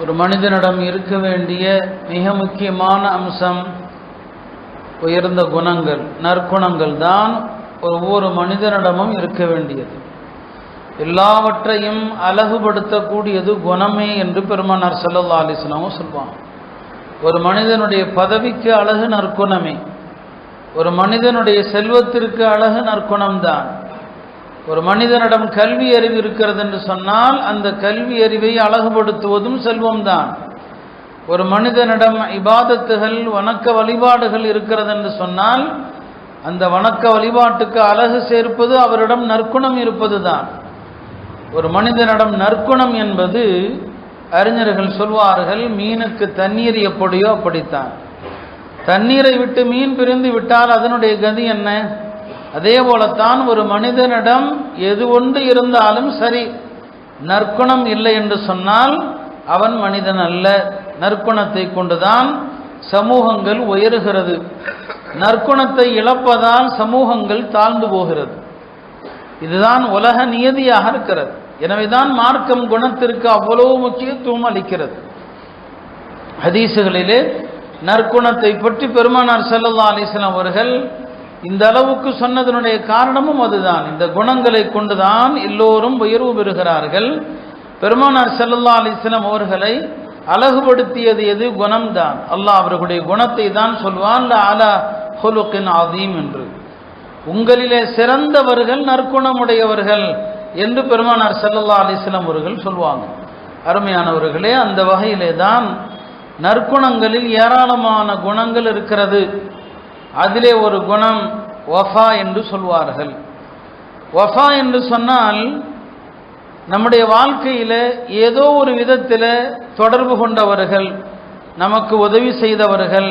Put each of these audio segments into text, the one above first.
ஒரு மனிதனிடம் இருக்க வேண்டிய மிக முக்கியமான அம்சம் உயர்ந்த குணங்கள் நற்குணங்கள் தான் ஒவ்வொரு மனிதனிடமும் இருக்க வேண்டியது. எல்லாவற்றையும் அழகுபடுத்தக்கூடியது குணமே என்று பெருமானார் சல்லல்லா அலிஸ்லாமும் சொல்வாங்க. ஒரு மனிதனுடைய பதவிக்கு அழகு நற்குணமே. ஒரு மனிதனுடைய செல்வத்திற்கு அழகு நற்குணம்தான். ஒரு மனிதனிடம் கல்வி அறிவு இருக்கிறது என்று சொன்னால் அந்த கல்வி அறிவை அழகுபடுத்துவதும் செல்வம்தான். ஒரு மனிதனிடம் இபாதத்துகள் வணக்க வழிபாடுகள் இருக்கிறது என்று சொன்னால் அந்த வணக்க வழிபாட்டுக்கு அழகு சேர்ப்பது அவரிடம் நற்குணம் இருப்பது தான் ஒரு மனிதனிடம் நற்குணம் என்பது அறிஞர்கள் சொல்வார்கள் மீனுக்கு தண்ணீர் எப்படியோ அப்படித்தான். தண்ணீரை விட்டு மீன் பிரிந்து விட்டால் அதனுடைய கதி என்ன? அதே போலத்தான் ஒரு மனிதனிடம் எது ஒன்று இருந்தாலும் சரி நற்குணம் இல்லை என்று சொன்னால் அவன் மனிதன் அல்ல. நற்குணத்தை கொண்டுதான் சமூகங்கள் உயருகிறது. நற்குணத்தை இழப்பதால் சமூகங்கள் தாழ்ந்து போகிறது. இதுதான் உலக நியதியாக இருக்கிறது. எனவேதான் மார்க்கம் குணத்திற்கு அவ்வளவு முக்கியத்துவம் அளிக்கிறது. ஹதீசுகளிலே நற்குணத்தை பற்றி பெருமானார் செல்லல்லா அலிஸ்லாம் அவர்கள் இந்த அளவுக்கு சொன்னதனுடைய காரணமும் அதுதான். இந்த குணங்களை கொண்டுதான் எல்லோரும் உயர்வு பெறுகிறார்கள். பெருமானார் செல்லல்லா அலிஸ்லாம் அவர்களை அழகுபடுத்தியது எது? குணம்தான். அல்லாஹ் அவர்களுடைய குணத்தை தான் சொல்வான் அலா ஹொலுக்கின் ஆதீம் என்று. உங்களிலே சிறந்தவர்கள் நற்குணமுடையவர்கள் என்று பெருமானார் செல்லல்லா அலிஸ்லாம் அவர்கள் சொல்லுவாங்க அருமையானவர்களே அந்த வகையிலே தான் நற்குணங்களில் ஏராளமான குணங்கள் இருக்கிறது. அதிலே ஒரு குணம் வஃபா என்று சொல்வார்கள். வஃபா என்று சொன்னால் நம்முடைய வாழ்க்கையில் ஏதோ ஒரு விதத்தில் தொடர்பு கொண்டவர்கள் நமக்கு உதவி செய்தவர்கள்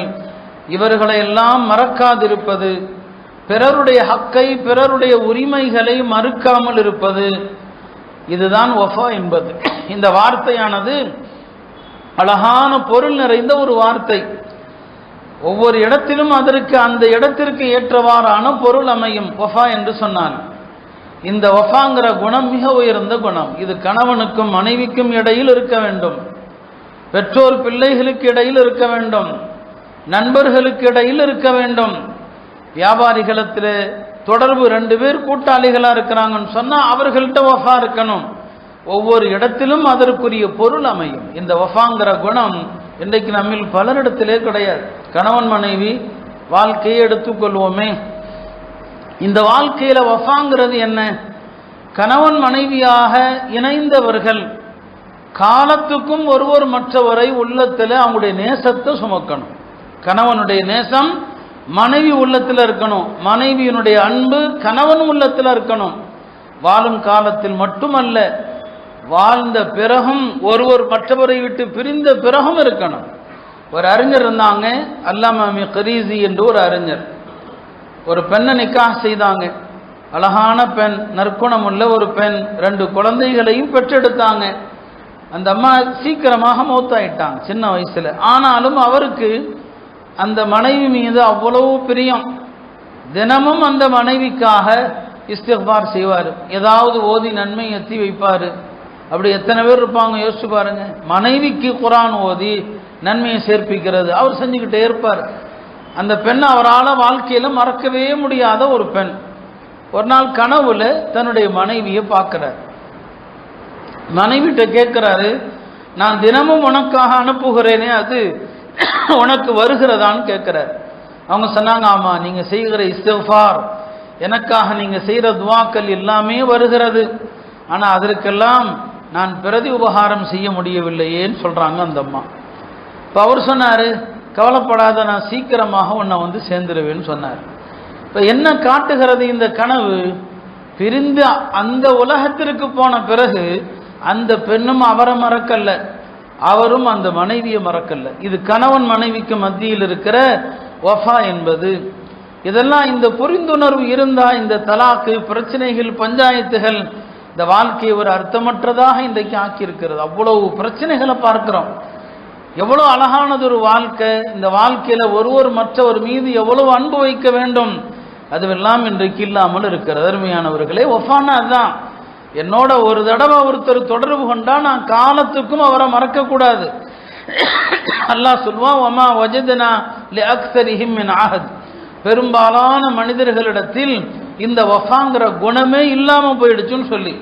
இவர்களை எல்லாம் மறக்காதிருப்பது பிறருடைய ஹக்கை பிறருடைய உரிமைகளை மறுக்காமல் இருப்பது இதுதான் ஒஃபா என்பது. இந்த வார்த்தையானது அழகான பொருள் நிறைந்த ஒரு வார்த்தை. ஒவ்வொரு இடத்திலும் அதற்கு அந்த இடத்திற்கு ஏற்றவாறான பொருள் அமையும் ஒஃபா என்று சொன்னான். இந்த ஒஃபாங்கிற குணம் மிக உயர்ந்த குணம். இது கணவனுக்கும் மனைவிக்கும் இடையில் இருக்க வேண்டும். பெற்றோர் பிள்ளைகளுக்கு இடையில் இருக்க வேண்டும். நண்பர்களுக்கு இடையில் இருக்க வேண்டும். வியாபாரிகளத்தில் தொடர்பு ரெண்டு பேர் கூட்டாளிகளாக இருக்கிறாங்கன்னு சொன்னால் அவர்கள்ட்ட ஒஃபா இருக்கணும். ஒவ்வொரு இடத்திலும் அதற்குரிய பொருள் அமையும். இந்த வஃபாங்கிற குணம் இன்றைக்கு நம்மில் பலரிடத்திலே கிடையாது. கணவன் மனைவி வாழ்க்கையை எடுத்துக்கொள்வோமே இந்த வாழ்க்கையில் வஃபாங்கிறது என்ன? கணவன் மனைவியாக இணைந்தவர்கள் காலத்துக்கும் ஒருவர் மற்றவரை உள்ளத்தில் அவங்களுடைய நேசத்தை சுமக்கணும். கணவனுடைய நேசம் மனைவி உள்ளத்தில் இருக்கணும். மனைவியினுடைய அன்பு கணவன் உள்ளத்தில் இருக்கணும். வாழும் காலத்தில் மட்டுமல்ல வாழ்ந்த பிறகும் ஒருவர் மற்றவரை விட்டு பிரிந்த பிறகும் இருக்கணும். ஒரு அறிஞர் இருந்தாங்க அல்லாமி கரீசி என்று ஒரு அறிஞர். ஒரு பெண்ணை நிக்கா செய்தாங்க. அழகான பெண் நற்குணம் உள்ள ஒரு பெண் ரெண்டு குழந்தைகளையும் பெற்றெடுத்தாங்க. அந்த அம்மா சீக்கிரமாக மூத்தாயிட்டாங்க சின்ன வயசில். ஆனாலும் அவருக்கு அந்த மனைவி மீது அவ்வளவு பிரியம். தினமும் அந்த மனைவிக்காக இஸ்திஃபார் செய்வார். ஏதாவது ஓதி நன்மை எத்தி வைப்பார். அப்படி எத்தனை பேர் இருப்பாங்க யோசிச்சு பாருங்க. மனைவிக்கு குரான் ஓதி நன்மையை சேர்ப்பிக்கிறது. அவர் செஞ்சுக்கிட்டே இருப்பார். அந்த பெண் அவரால் வாழ்க்கையில் மறக்கவே முடியாத ஒரு பெண். ஒரு நாள் கனவுல தன்னுடைய மனைவியை பார்க்கிறார். மனைவிட்ட கேட்குறாரு நான் தினமும் உனக்காக அனுப்புகிறேனே அது உனக்கு வருகிறதான்னு கேட்குறார். அவங்க சொன்னாங்க ஆமாம் நீங்கள் செய்கிற இஸ்தஃபார் எனக்காக நீங்கள் செய்கிற துவாக்கள் எல்லாமே வருகிறது. ஆனால் அதற்கெல்லாம் நான் பிரதி உபகாரம் செய்ய முடியவில்லையேன்னு சொல்கிறாங்க அந்த அம்மா. இப்போ அவர் சொன்னார் கவலைப்படாத நான் சீக்கிரமாக உன்னை வந்து சேர்ந்துருவேன்னு சொன்னார். இப்போ என்ன காட்டுகிறது இந்த கனவு? பிரிந்து அந்த உலகத்திற்கு போன பிறகு அந்த பெண்ணும் அவரை மறக்கல்ல அவரும் அந்த மனைவியை மறக்கல்ல இது கணவன் மனைவிக்கு மத்தியில் இருக்கிற ஒஃபா என்பது. இதெல்லாம் இந்த புரிந்துணர்வு இருந்தா இந்த தலாக்கு பிரச்சனைகள் பஞ்சாயத்துகள் இந்த வாழ்க்கையை ஒரு அர்த்தமற்றதாக இன்றைக்கு ஆக்கியிருக்கிறது. அவ்வளவு பிரச்சனைகளை பார்க்கிறோம். எவ்வளோ அழகானது ஒரு வாழ்க்கை இந்த வாழ்க்கையில் ஒருவர் மற்றவர் மீது எவ்வளவு அன்பு வைக்க வேண்டும் அதுவெல்லாம் இன்றைக்கு இல்லாமல் இருக்கிறது. அருமையானவர்களே ஒஃபானா அதுதான் என்னோட ஒரு தடவை ஒருத்தர் தொடர்பு கொண்டா நான் காலத்துக்கும் அவரை மறக்கக்கூடாது. அல்லாஹ் சொல்வான் ஒமா வஜதனா லி அக்ஸரிஹிம் என் ஆஹத் பெரும்பாலான மனிதர்களிடத்தில் இந்த ஒஃபாங்கிற குணமே இல்லாமல் போயிடுச்சுன்னு சொல்லி.